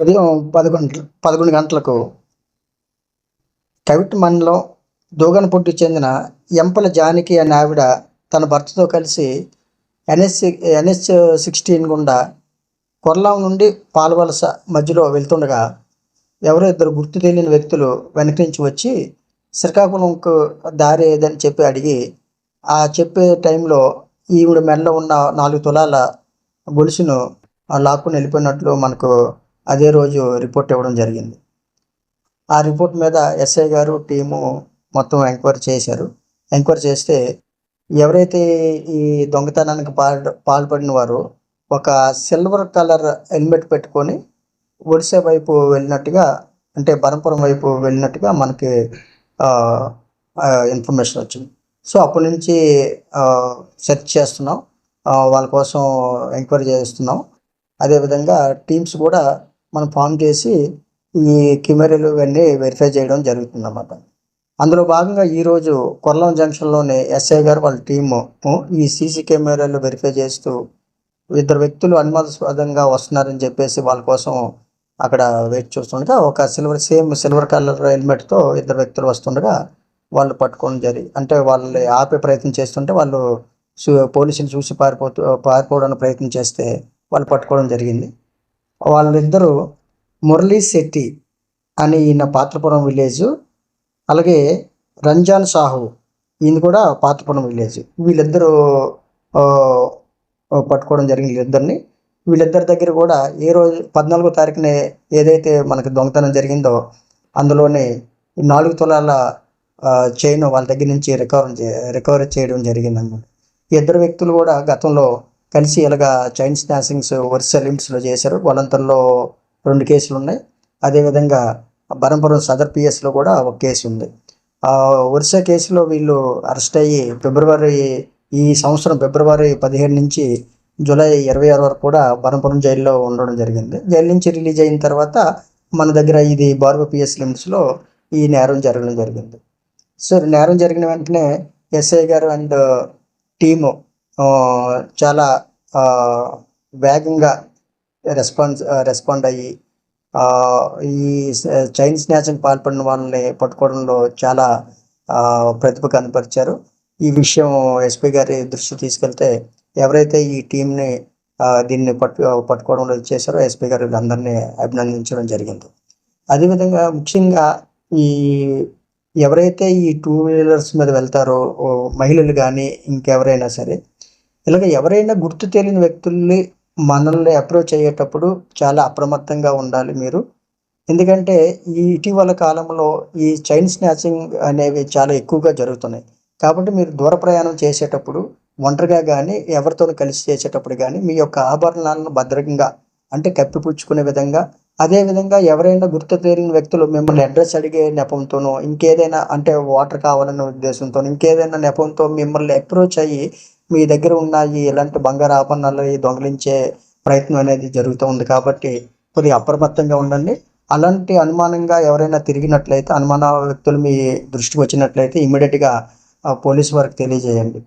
ఉదయం పదకొండు పదకొండు గంటలకు కవిట్ మండలం దూగనపుట్టికి చెందిన ఎంపల జానకి అనే ఆవిడ తన భర్తతో కలిసి ఎన్ఎస్ ఎన్ఎస్ సిక్స్టీన్ గుండా కొర్లాం నుండి పాలవలస మధ్యలో వెళ్తుండగా ఎవరో ఇద్దరు గుర్తు తెలియని వ్యక్తులు వెనక నుంచి వచ్చి శ్రీకాకుళంకు దారి ఏదని చెప్పి అడిగి ఆ చెప్పే టైంలో ఈవిడ మెడలో ఉన్న నాలుగు తులాల గొలుసును లాక్కుని వెళ్ళిపోయినట్లు మనకు అదే రోజు రిపోర్ట్ ఇవ్వడం జరిగింది. ఆ రిపోర్ట్ మీద ఎస్ఐ గారు టీము మొత్తం ఎంక్వైరీ చేశారు. ఎంక్వైరీ చేస్తే ఎవరైతే ఈ దొంగతనానికి పాల్ పాల్పడిన వారు ఒక సిల్వర్ కలర్ హెల్మెట్ పెట్టుకొని ఒడిశా వైపు వెళ్ళినట్టుగా అంటే బరంపురం వైపు వెళ్ళినట్టుగా మనకి ఇన్ఫర్మేషన్ వచ్చింది. సో అప్పటి నుంచి సెర్చ్ చేస్తున్నాం. వాళ్ళ కోసం ఎంక్వైరీ చేస్తున్నాం. అదేవిధంగా టీమ్స్ కూడా మనం ఫామ్ చేసి ఈ కెమెరాలు ఇవన్నీ వెరిఫై చేయడం జరుగుతుంది అన్నమాట అందులో భాగంగా ఈరోజు కొల్లం జంక్షన్లోని ఎస్ఐ గారు వాళ్ళ టీము ఈ సీసీ కెమెరాలు వెరిఫై చేస్తూ ఇద్దరు వ్యక్తులు అనుమానాస్పదంగా వస్తున్నారని చెప్పేసి వాళ్ళ కోసం అక్కడ వెయిట్ చూస్తుండగా ఒక సిల్వర్ సేమ్ సిల్వర్ కలర్ హెల్మెట్తో ఇద్దరు వ్యక్తులు వస్తుండగా వాళ్ళు పట్టుకోవడం జరిగి అంటే వాళ్ళని ఆపే ప్రయత్నం చేస్తుంటే వాళ్ళు పోలీసులు చూసి పారిపోతూ పారిపోవడానికి ప్రయత్నం చేస్తే వాళ్ళు పట్టుకోవడం జరిగింది. వాళ్ళిద్దరూ మురళీ శెట్టి అని ఈయన పాత్రపురం విలేజ్ అలాగే రంజాన్ సాహు ఈయన కూడా పాత్రపురం విలేజ్. వీళ్ళిద్దరూ పట్టుకోవడం జరిగింది వీళ్ళిద్దరిని. వీళ్ళిద్దరి దగ్గర కూడా ఏ రోజు పద్నాలుగో తారీఖునే ఏదైతే మనకి దొంగతనం జరిగిందో అందులోనే నాలుగు తులాల చైన్ వాళ్ళ దగ్గర నుంచి రికవర్ రికవరీ చేయడం జరిగిందన్నమాట. ఇద్దరు వ్యక్తులు కూడా గతంలో కలిసి ఇలాగా చైన్ స్నాచింగ్స్ వరుస లిమిట్స్లో చేశారు. వాళ్ళంతలో రెండు కేసులు ఉన్నాయి. అదేవిధంగా బరంపురం సదర్ పిఎస్లో కూడా ఒక కేసు ఉంది. వరుస కేసులో వీళ్ళు అరెస్ట్ అయ్యి ఫిబ్రవరి ఈ సంవత్సరం ఫిబ్రవరి పదిహేడు నుంచి జూలై ఇరవై ఆరు వరకు కూడా బరంపురం జైల్లో ఉండడం జరిగింది. జైలు నుంచి రిలీజ్ అయిన తర్వాత మన దగ్గర ఇది బార్బ పిఎస్ లిమిట్స్లో ఈ నేరం జరగడం జరిగింది. సో నేరం జరిగిన వెంటనే ఎస్ఐ గారు అండ్ టీము చాలా వేగంగా రెస్పాన్స్ రెస్పాండ్ అయ్యి ఈ చైన్ స్నాచింగ్ పాల్పడిన వాళ్ళని పట్టుకోవడంలో చాలా ప్రతిభ కనపరిచారు. ఈ విషయం ఎస్పీ గారి దృష్టి తీసుకెళ్తే ఎవరైతే ఈ టీంని దీన్ని పట్టు పట్టుకోవడంలో చేశారో ఎస్పీ గారు వీళ్ళందరినీ అభినందించడం జరిగింది. అదేవిధంగా ముఖ్యంగా ఈ ఎవరైతే ఈ టూ వీలర్స్ మీద వెళ్తారో మహిళలు కానీ ఇంకెవరైనా సరే ఇలాగ ఎవరైనా గుర్తు తెలియని వ్యక్తుల్ని మనల్ని అప్రోచ్ అయ్యేటప్పుడు చాలా అప్రమత్తంగా ఉండాలి మీరు. ఎందుకంటే ఈ ఇటీవల కాలంలో ఈ చైన్ స్నాచింగ్ అనేవి చాలా ఎక్కువగా జరుగుతున్నాయి. కాబట్టి మీరు దూర ప్రయాణం చేసేటప్పుడు ఒంటరిగా కానీ ఎవరితో కలిసి చేసేటప్పుడు కానీ మీ యొక్క ఆభరణాలను భద్రంగా అంటే కప్పిపుచ్చుకునే విధంగా అదేవిధంగా ఎవరైనా గుర్తు తెలియని వ్యక్తులు మిమ్మల్ని అడ్రస్ అడిగే నెపంతోనో ఇంకేదైనా అంటే వాటర్ కావాలనే ఉద్దేశంతో ఇంకేదైనా నెపంతో మిమ్మల్ని అప్రోచ్ అయ్యి మీ దగ్గర ఉన్న ఈ ఇలాంటి బంగారు ఆభరణాలు ఈ దొంగలించే ప్రయత్నం అనేది జరుగుతూ ఉంది కాబట్టి కొద్దిగా అప్రమత్తంగా ఉండండి. అలాంటి అనుమానంగా ఎవరైనా తిరిగినట్లయితే అనుమాన వ్యక్తులు మీ దృష్టికి వచ్చినట్లయితే ఇమ్మీడియట్గా పోలీస్ వారికి తెలియజేయండి.